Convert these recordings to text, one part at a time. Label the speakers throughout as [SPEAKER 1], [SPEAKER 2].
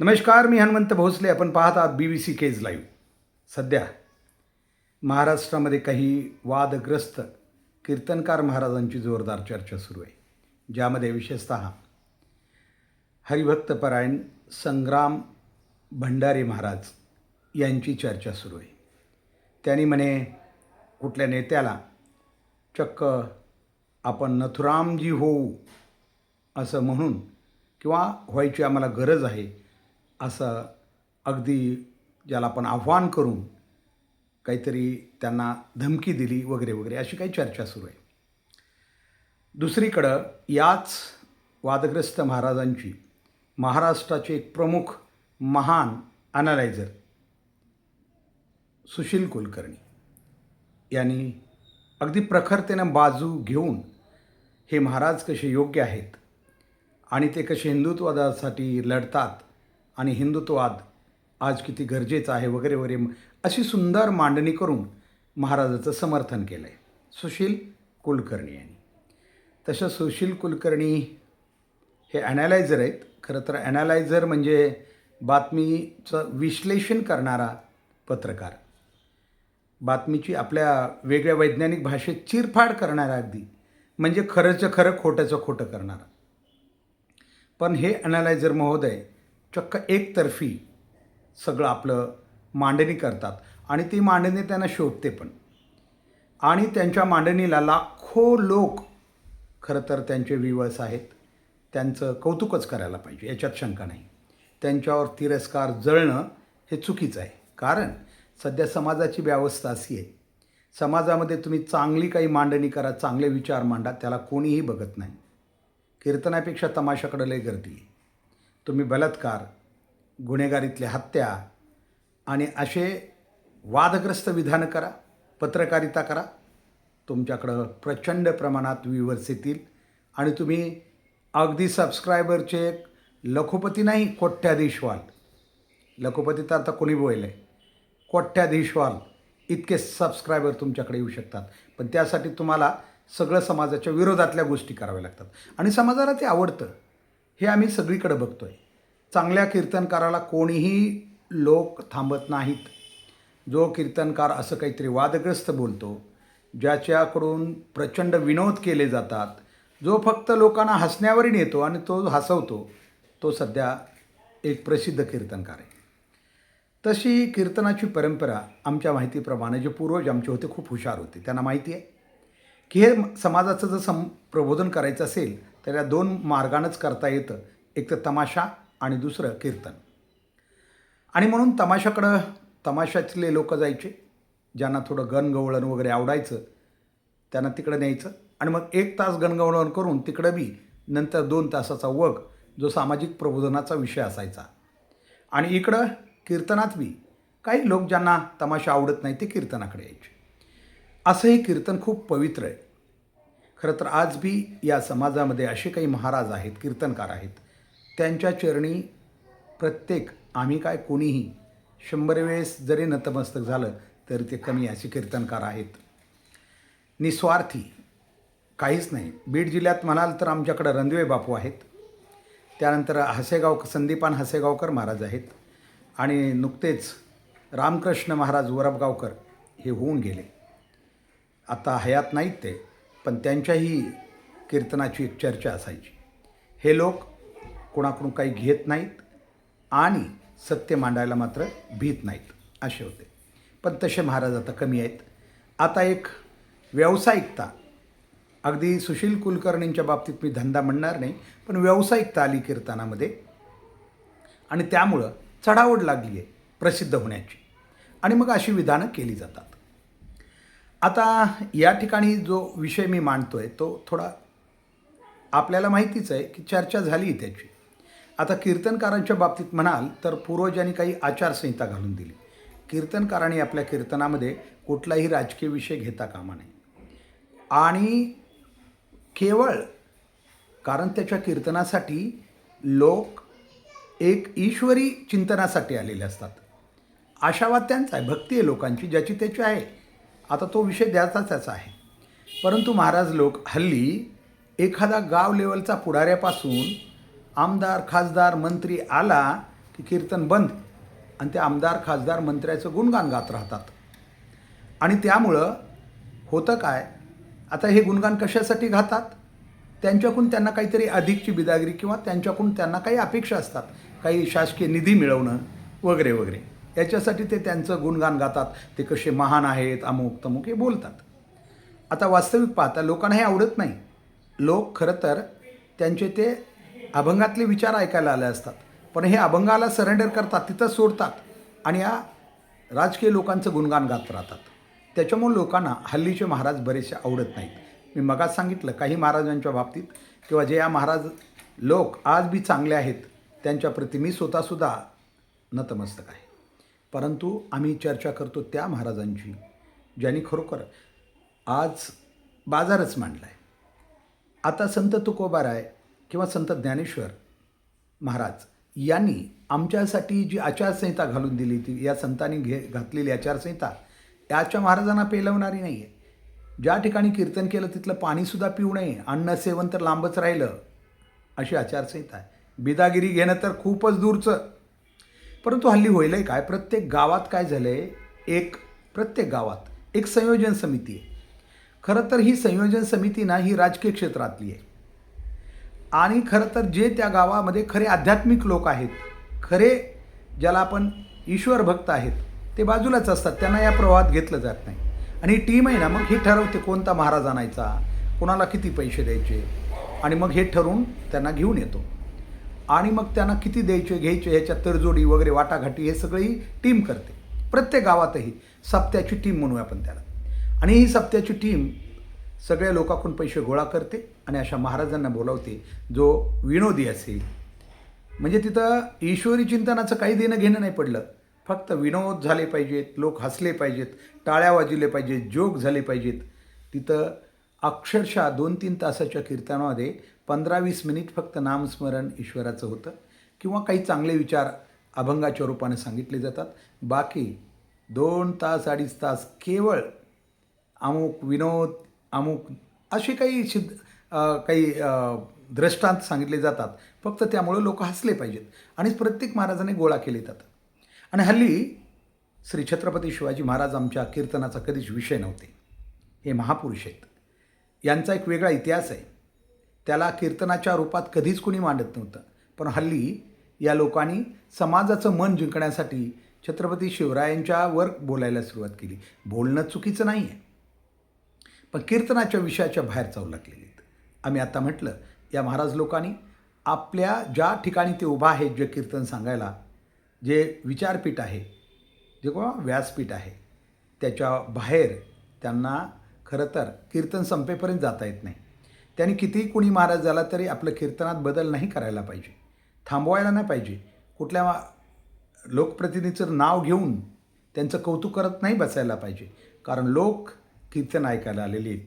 [SPEAKER 1] नमस्कार मी हनुमंत भोसले. आपण पाहत आहात B B C Kej live सध्या महाराष्ट्रामध्ये काही वादग्रस्त कीर्तनकार महाराजांची जोरदार चर्चा सुरू आहे ज्यामध्ये विशेषत हरिभक्तपरायण संग्राम भंडारे महाराज यांची चर्चा सुरू आहे. त्यांनी म्हणे कुठल्या नेत्याला चक्क आपण नथुरामजी होऊ असं म्हणून किंवा व्हायची आम्हाला गरज आहे असं अगदी ज्याला आपण आव्हान करून काहीतरी त्यांना धमकी दिली वगैरे वगैरे अशी काही चर्चा सुरू आहे. दुसरीकडं याच वादग्रस्त महाराजांची महाराष्ट्राचे एक प्रमुख महान अनालायझर सुशील कुलकर्णी यांनी अगदी प्रखरतेनं बाजू घेऊन हे महाराज कसे योग्य आहेत आणि ते कसे हिंदुत्वादासाठी लढतात आणि हिंदुत्ववाद आज किती गरजेचं आहे वगैरे वगैरे अशी सुंदर मांडणी करून महाराजाचं समर्थन केलं आहे सुशील कुलकर्णी यांनी. तसं सुशील कुलकर्णी हे ॲनालायझर आहेत. खरं तर ॲनालायझर म्हणजे बातमीचं विश्लेषण करणारा पत्रकार. बातमीची आपल्या वेगळ्या वैज्ञानिक भाषेत चिरफाड करणारा अगदी. म्हणजे खरंचं खरं खोट्याचं खोटं करणारा. पण हे ॲनालायझर महोदय चक्क एकतर्फी सगळं आपलं मांडणी करतात. आणि ती मांडणी त्यांना शोधते पण. आणि त्यांच्या मांडणीला लाखो लोक खरं तर त्यांचे विवस आहेत. त्यांचं कौतुकच करायला पाहिजे याच्यात शंका नाही. त्यांच्यावर तिरस्कार जळणं हे चुकीचं आहे. कारण सध्या समाजाची व्यवस्था अशी आहे. समाजामध्ये तुम्ही चांगली काही मांडणी करा चांगले विचार मांडा त्याला कोणीही बघत नाही. कीर्तनापेक्षा तमाशाकडं लय गर्दी आहे. तुम्ही बलात्कार गुन्हेगारीतल्या हत्या आणि असे वादग्रस्त विधानं करा पत्रकारिता करा तुमच्याकडं प्रचंड प्रमाणात व्ह्यूवर्स येतील आणि तुम्ही अगदी सबस्क्रायबरचे लखोपती नाही कोट्याधीश व्हाल लखोपती तर आता कोणी बोललं? आहे कोट्याधीश व्हाल इतके सबस्क्रायबर तुमच्याकडे येऊ शकतात. पण त्यासाठी तुम्हाला सगळं समाजाच्या विरोधातल्या गोष्टी कराव्या लागतात. आणि समाजाला ते आवडतं. हे आम्ही सगळीकडे बघतो आहे चांगल्या कीर्तनकाराला कोणीही लोक थांबत नाहीत. जो कीर्तनकार असं काहीतरी वादग्रस्त बोलतो ज्याच्याकडून प्रचंड विनोद केले जातात जो फक्त लोकांना हसण्यावर नेतो आणि तो हसवतो तो सध्या एक प्रसिद्ध कीर्तनकार आहे. तशी कीर्तनाची परंपरा आमच्या माहितीप्रमाणे जे पूर्वज आमचे होते खूप हुशार होते. त्यांना माहिती आहे की हे समाजाचं जर सं प्रबोधन करायचं असेल तर या दोन मार्गानंच करता येतं. एक तर तमाशा आणि दुसरं कीर्तन. आणि म्हणून तमाशाकडं तमाशातले लोक जायचे ज्यांना थोडं गणगवळण वगैरे आवडायचं त्यांना तिकडं न्यायचं. आणि मग एक तास गणगवळण करून तिकडं बी नंतर दोन तासाचा वग जो सामाजिक प्रबोधनाचा विषय असायचा. आणि इकडं कीर्तनात बी काही लोक ज्यांना तमाशा आवडत नाही ते कीर्तनाकडे यायचे. असं हे कीर्तन खूप पवित्र आहे. खरं तर आज बी या समाजामध्ये असे काही महाराज आहेत कीर्तनकार आहेत. त्यांच्या चरणी प्रत्येक आम्ही काय कोणीही शंभर वेळेस जरी नतमस्तक झालं तरी ते कमी असे कीर्तनकार आहेत. निस्वार्थी काहीच नाही. बीड जिल्ह्यात म्हणाल तर आमच्याकडं रणदिवे बापू आहेत. त्यानंतर हसेगाव संदीपान हसेगावकर महाराज आहेत. आणि नुकतेच रामकृष्ण महाराज वरबगावकर हे होऊन गेले. आता हयात नाहीत ते. पण त्यांच्याही कीर्तनाची एक चर्चा असायची. हे लोक कोणाकडून काही घेत नाहीत आणि सत्य मांडायला मात्र भीत नाहीत असे होते. पण तसे महाराज आता कमी आहेत. आता एक व्यावसायिकता अगदी सुशील कुलकर्णींच्या बाबतीत मी धंदा म्हणणार नाही पण व्यावसायिकता आली कीर्तनामध्ये. आणि त्यामुळं चढावड लागली आहे प्रसिद्ध होण्याची. आणि मग अशी विधानं केली जातात. आता या ठिकाणी जो विषय मी मांडतो आहे तो थोडा आपल्याला माहितीच आहे की चर्चा झाली त्याची. आता कीर्तनकारांच्या बाबतीत म्हणाल तर पूर्वजांनी काही आचारसंहिता घालून दिली. कीर्तनकारांनी आपल्या कीर्तनामध्ये कुठलाही राजकीय विषय घेता कामा नये. आणि केवळ कारण त्याच्या कीर्तनासाठी लोक एक ईश्वरी चिंतनासाठी आलेले असतात. आशावाद त्यांचा आहे भक्ती आहे लोकांची ज्याची त्याची आहे. आता तो विषय द्यायचा त्याचा आहे. परंतु महाराज लोक हल्ली एखादा गाव लेवलचा पुढाऱ्यापासून आमदार खासदार मंत्री आला की कीर्तन बंद आणि ते आमदार खासदार मंत्र्याचं गुणगान गात राहतात. आणि त्यामुळं होतं काय? आता हे गुणगान कशासाठी गातात? त्यांच्याकडून त्यांना काहीतरी अधिकची बिदागिरी किंवा त्यांच्याकडून त्यांना काही अपेक्षा असतात. काही शासकीय निधी मिळवणं वगैरे वगैरे. याच्यासाठी ते त्यांचं गुणगान गातात. ते कसे महान आहेत अमुक तमुक हे बोलतात. आता वास्तविक पाहता लोकांना हे आवडत नाही. लोक खरं तर त्यांचे ते अभंगातले विचार ऐकायला आले असतात. पण हे अभंगाला सरेंडर करतात तिथं सोडतात आणि या राजकीय लोकांचं गुणगान गात राहतात. त्याच्यामुळे लोकांना हल्लीचे महाराज बरेचसे आवडत नाहीत. मी मगाच सांगितलं काही महाराजांच्या बाबतीत किंवा जे या महाराज लोक आज बी चांगले आहेत त्यांच्याप्रती मी स्वतःसुद्धा नतमस्तक आहे. परंतु आम्ही चर्चा करतो त्या महाराजांची ज्यांनी खरोखर आज बाजारच मांडला आहे आता संत तुकोबाराय किंवा संत ज्ञानेश्वर महाराज यांनी आमच्यासाठी जी आचारसंहिता घालून दिली ती या संतांनी घे घातलेली आचारसंहिता त्याच्या महाराजांना पेलवणारी नाही आहे ज्या ठिकाणी कीर्तन केलं तिथलं पाणीसुद्धा पिऊ नये अन्न सेवन तर लांबच राहिलं अशी आचारसंहिता आहे. बिदागिरी घेणं तर खूपच दूरचं. परंतु हल्ली होईल काय? प्रत्येक गावात काय झालं आहे एक प्रत्येक गावात एक संयोजन समिती आहे. खरं तर ही संयोजन समिती ना ही राजकीय क्षेत्रातली आहे. आणि खरं तर जे त्या गावामध्ये खरे आध्यात्मिक लोक आहेत खरे ज्याला आपण ईश्वर भक्त आहेत ते बाजूलाच असतात. त्यांना या प्रवाहात घेतलं जात नाही. आणि ही टीम आहे ना मग हे ठरवते कोणता महाराज आणायचा कोणाला किती पैसे द्यायचे आणि मग हे ठरवून त्यांना घेऊन येतो. आणि मग त्यांना किती द्यायचे घ्यायचे ह्याच्या तरजोडी वगैरे वाटाघाटी हे सगळी टीम करते. प्रत्येक गावातही सप्त्याची टीम म्हणूया आपण त्याला. आणि ही सप्त्याची टीम सगळ्या लोकांकडून पैसे गोळा करते आणि अशा महाराजांना बोलावते जो विनोदी असेल. म्हणजे तिथं ईश्वरी चिंतनाचं काही देणं घेणं नाही पडलं. फक्त विनोद झाले पाहिजेत लोक हसले पाहिजेत टाळ्या वाजले पाहिजेत जोक झाले पाहिजेत. तिथं अक्षरशः दोन तीन तासाच्या कीर्तनामध्ये पंधरा वीस मिनिट फक्त नामस्मरण ईश्वराचं होतं किंवा काही चांगले विचार अभंगाच्या रूपाने सांगितले जातात. बाकी दोन तास अडीच तास केवळ अमुक विनोद अमुक असे काही सिद्ध काही दृष्टांत सांगितले जातात. फक्त त्यामुळे लोक हसले पाहिजेत. आणि प्रत्येक महाराजाने गोळा केले जातात आणि हल्ली श्री छत्रपती शिवाजी महाराज आमच्या कीर्तनाचा कधीच विषय नव्हते. हे महापुरुष आहेत. यांचा एक वेगळा इतिहास आहे. त्याला कीर्तनाच्या रूपात कधीच कुणी मांडत नव्हतं. पण हल्ली या लोकांनी समाजाचं मन जिंकण्यासाठी छत्रपती शिवरायांच्यावर बोलायला सुरुवात केली. बोलणं चुकीचं नाही आहे पण कीर्तनाच्या विषयाच्या बाहेर जाऊ लागलेले आहेत. आम्ही आता म्हटलं या महाराज लोकांनी आपल्या ज्या ठिकाणी ते उभा आहेत जे कीर्तन सांगायला जे विचारपीठ आहे जे किंवा व्यासपीठ आहे त्याच्या बाहेर त्यांना खरं तर कीर्तन संपेपर्यंत जाता येत नाही. त्यांनी कितीही कुणी महाराज झाला तरी आपलं कीर्तनात बदल नाही करायला पाहिजे. थांबवायला नाही पाहिजे. कुठल्या लोकप्रतिनिधीचं नाव घेऊन त्यांचं कौतुक करत नाही बसायला पाहिजे. कारण लोक कीर्तन ऐकायला आलेले आहेत.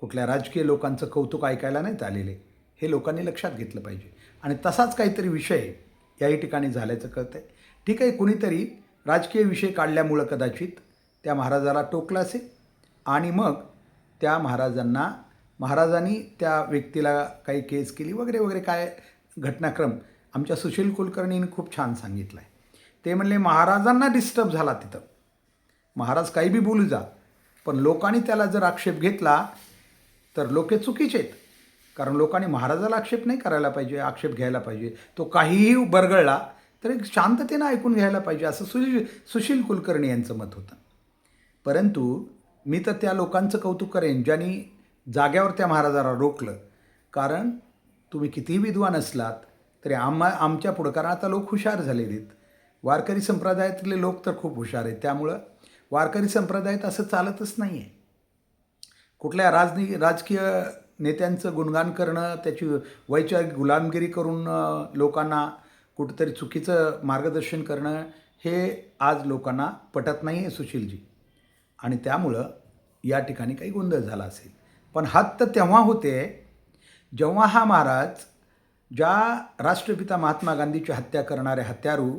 [SPEAKER 1] कुठल्या राजकीय लोकांचं कौतुक ऐकायला नाहीत आलेले. हे लोकांनी लक्षात घेतलं पाहिजे. आणि तसाच काहीतरी विषय याही ठिकाणी झाल्याचं कळतं आहे ठीक आहे कुणीतरी राजकीय विषय काढल्यामुळं कदाचित त्या महाराजाला टोकलं असेल आणि मग त्या महाराजांना महाराजांनी त्या व्यक्तीला काही केस केली वगैरे वगैरे काय घटनाक्रम आमच्या सुशील कुलकर्णीने खूप छान सांगितलं आहे ते म्हणले महाराजांना डिस्टर्ब झाला तिथं. महाराज काही बी बोलू जा पण लोकांनी त्याला जर आक्षेप घेतला तर लोके चुकीचे आहेत. कारण लोकांनी महाराजाला आक्षेप नाही करायला पाहिजे आक्षेप घ्यायला पाहिजे. तो काहीही बरगळला तर एक शांततेनं ऐकून घ्यायला पाहिजे. असं सुशील सुशील कुलकर्णी यांचं मत होतं. परंतु मी तर त्या लोकांचं कौतुक करेन ज्यांनी जाग्यावर त्या महाराजाला रोखलं. कारण तुम्ही कितीही विद्वान असलात तरी आम्हा आमच्या पुढकारात आता लोक हुशार झालेले आहेत. वारकरी संप्रदायातले लोक तर खूप हुशार आहेत. त्यामुळं वारकरी संप्रदायात असं चालतच नाही आहे कुठल्या राजनी राजकीय नेत्यांचं गुणगान करणं त्याची वैचारिक गुलामगिरी करून लोकांना कुठंतरी चुकीचं मार्गदर्शन करणं हे आज लोकांना पटत नाही आहे सुशीलजी. आणि त्यामुळं या ठिकाणी काही गोंधळ झाला असेल. पण हात तर तेव्हा होते जेव्हा हा महाराज ज्या राष्ट्रपिता महात्मा गांधीची हत्या करणारे हत्यारू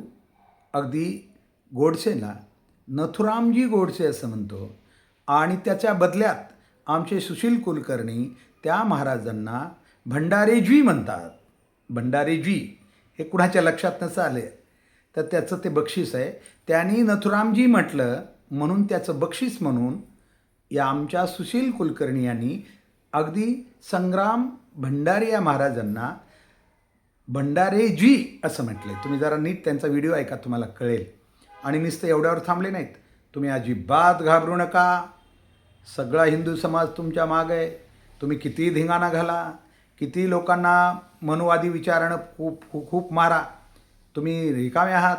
[SPEAKER 1] अगदी गोडसेला नथुरामजी गोडसे असं म्हणतो आणि त्याच्या बदल्यात आमचे सुशील कुलकर्णी त्या महाराजांना भंडारेजी म्हणतात. भंडारेजी हे कुणाच्या लक्षात नसं आले तर त्याचं ते बक्षीस आहे. त्यांनी नथुरामजी म्हटलं म्हणून त्याचं बक्षीस म्हणून या आमच्या सुशील कुलकर्णी यांनी अगदी संग्राम भंडारे या महाराजांना भंडारेजी असं म्हटलं आहे तुम्ही जरा नीट त्यांचा व्हिडिओ ऐका तुम्हाला कळेल. आणि नुसतं एवढ्यावर थांबले नाहीत. तुम्ही अजिबात घाबरू नका. सगळा हिंदू समाज तुमच्या माग आहे. तुम्ही किती धिंगाणा घाला. किती लोकांना मनुवादी विचारणं खूप खूप खूप मारा. तुम्ही रिकामे आहात.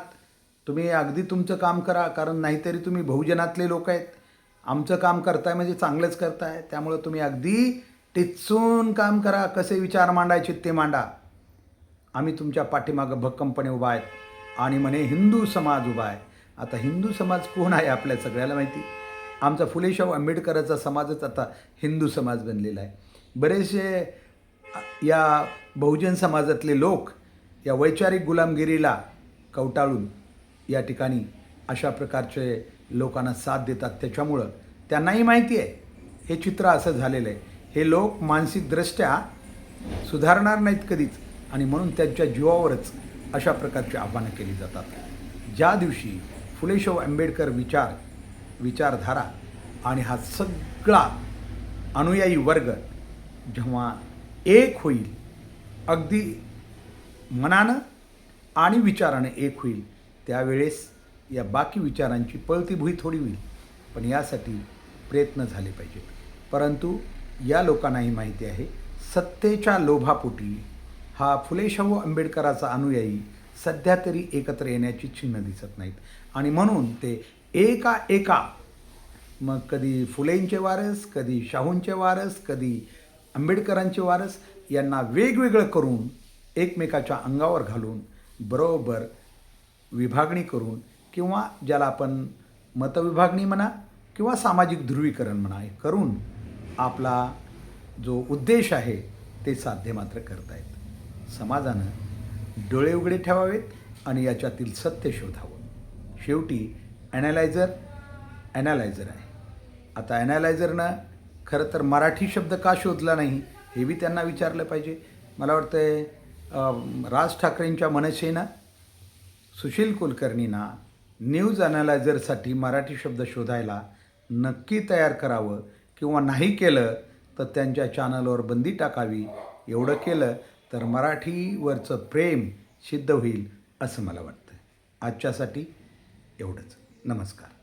[SPEAKER 1] तुम्ही अगदी तुमचं काम करा कारण नाहीतरी तुम्ही बहुजनातले लोक आहेत. आमचं काम करताय म्हणजे चांगलंच करताय. त्यामुळं तुम्ही अगदी टिचून काम करा. कसे विचार मांडायचे ते मांडा. आम्ही तुमच्या पाठीमागं भक्कमपणे उभा आहेत. आणि म्हणे हिंदू समाज उभा आहे. आता हिंदू समाज कोण आहे आपल्या सगळ्याला माहिती? आमचा फुलेशाहू आंबेडकरांचा समाजच आता हिंदू समाज बनलेला आहे. बरेचसे या बहुजन समाजातले लोक या वैचारिक गुलामगिरीला कवटाळून या ठिकाणी अशा प्रकारचे लोकांना साथ देतात. त्याच्यामुळं त्यांनाही माहिती आहे. हे चित्र असं झालेलं आहे. हे लोक मानसिकदृष्ट्या सुधारणार नाहीत कधीच आणि म्हणून त्यांच्या जीवावरच अशा प्रकारची आव्हानं केली जातात. ज्या दिवशी फुलेशव आंबेडकर विचार विचारधारा आणि हा सगळा अनुयायी वर्ग जेव्हा एक होईल अगदी मनानं आणि विचारानं एक होईल त्यावेळेस या बाकी विचारांची पळती भुई थोडी होईल. पण यासाठी प्रयत्न झाले पाहिजेत. परंतु या लोकांनाही माहिती आहे सत्तेच्या लोभापोटी हा फुलेशाहू आंबेडकराचा अनुयायी सध्या तरी एकत्र येण्याची चिन्ह दिसत नाहीत. आणि म्हणून ते एका एका मग कधी फुलेंचे वारस कधी शाहूंचे वारस कधी आंबेडकरांचे वारस यांना वेगवेगळं करून एकमेकाच्या अंगावर घालून बरोबर विभागणी करून किंवा ज्याला आपण मतविभागणी म्हणा किंवा सामाजिक ध्रुवीकरण म्हणा हे करून आपला जो उद्देश आहे ते साध्य मात्र करतायत समाजानं डोळे उघडे ठेवावेत आणि याच्यातील सत्य शोधावं. शेवटी ॲनालायझर ॲनालायझर आहे. आता ॲनालायझरनं खरं तर मराठी शब्द का शोधला नाही हे बी त्यांना विचारलं पाहिजे. मला वाटतं राज ठाकरेंच्या मनसेनं सुशील कुलकर्णींना न्यूज ॲनालायझरसाठी मराठी शब्द शोधायला नक्की तयार करावं किंवा नाही केलं तर त्यांच्या चॅनलवर बंदी टाकावी. एवढं केलं तर मराठीवरचं प्रेम सिद्ध होईल असं मला वाटतं. आजच्यासाठी एवढंच. नमस्कार.